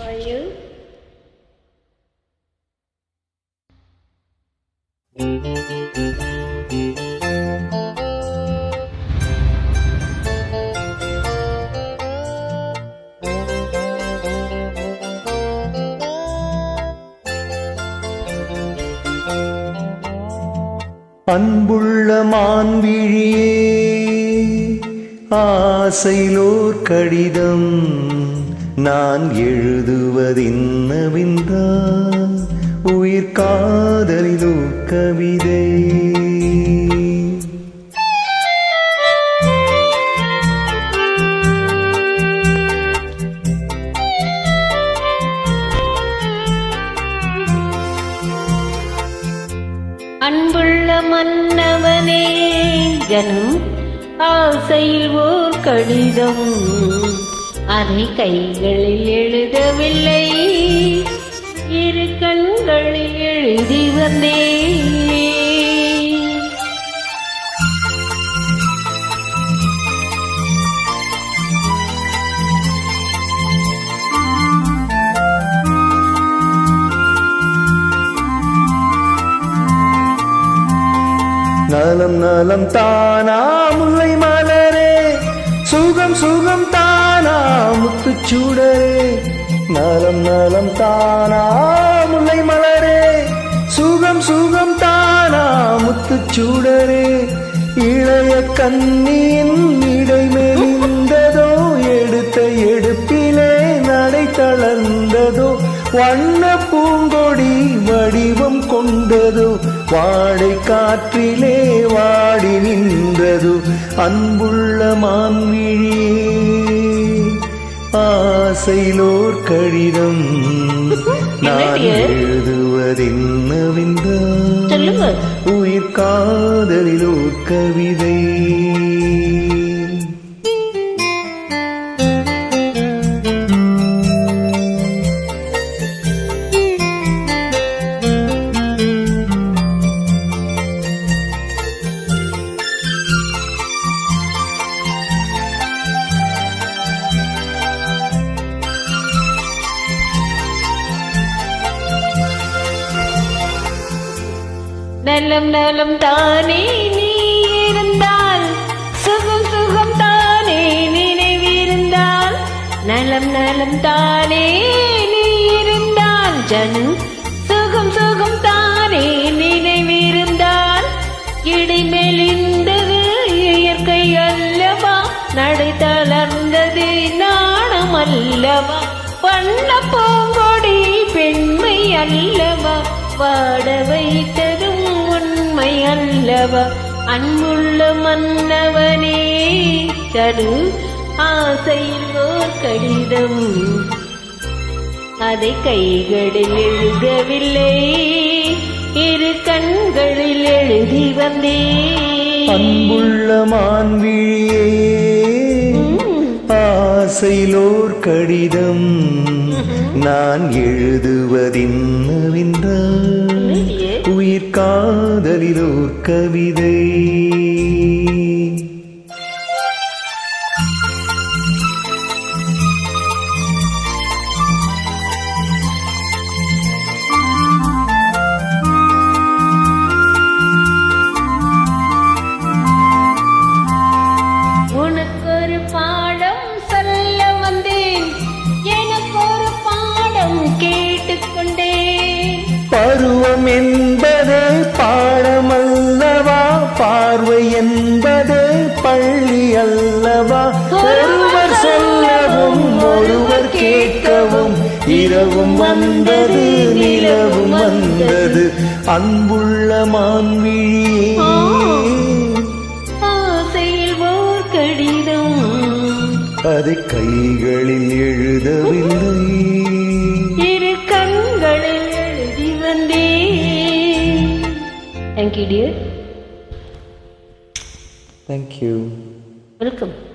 are you? அன்புள்ள மான்விழியே ஆசையிலோர் கடிதம் நான் எழுதுவதென்னவென்றால் உயிர் காதலிலோ கவிதை அன்புள்ள மன்னவனே ஜனம் ஆசையில் ஓர் கடிதம். அதை கைகளில் எழுதவில்லை. இரு கண்களில் எழுதி வந்தேன். நலம் நலம் தானா முல்லை மலரே. சுகம் சுகம் தான் தானா முத்துச்சூடரே நலம் நலம் தானா முல்லை மலரே. சுகம் சுகம் தானா முத்துச்சூடரே இளைய கண்ணியின் இடை மெலிந்ததோ எடுத்த எடுப்பிலே நடை தளர்ந்ததோ வண்ண பூங்கொடி வடிவம் கொண்டதோ வாடை காற்றிலே வாடி நின்றது அன்புள்ள மான்விழியே. ஆசையிலோர் கடிதம். நான்? எழுதுவதென்னவென்றால் உயிர் காதலிலோர் கவிதை. நலம் நலம் தானே நீ இருந்தால் சுகம் சுகம் தானே நினைவிருந்தால் நலம் நலம் தானே நீ இருந்தால் ஜனு சுகம் சுகம் தானே நினைவிருந்தால் இடிமெலிந்தது இயற்கை அல்லவா? நடை தளர்ந்தது நாணம் அல்லவா பண்ண பூங்கொடி பெண்மை அல்லவா? பாட வைத்தது அல்லவா அன்புள்ள மன்னவனே தரு ஆசையில் ஓர் கடிதம் அதை கைகளில் எழுதவில்லை இரு கண்களில் எழுதி வந்தேன் அன்புள்ள மான்விழியே. ஆசையிலோர் கடிதம் நான் எழுதுவதென்னவென்றால் இல்லையே. உயிர் கவிதை. என்பது பள்ளி அல்லவா? ஒருவர் சொல்லவும் ஒருவர் கேட்கவும் இரவும் வந்தது நிலவும் வந்தது. அன்புள்ள மான்விழியே. கடிதம் அதை கைகளில் எழுதவில்லை. இரு கண்களில் எழுதி Thank you. Welcome.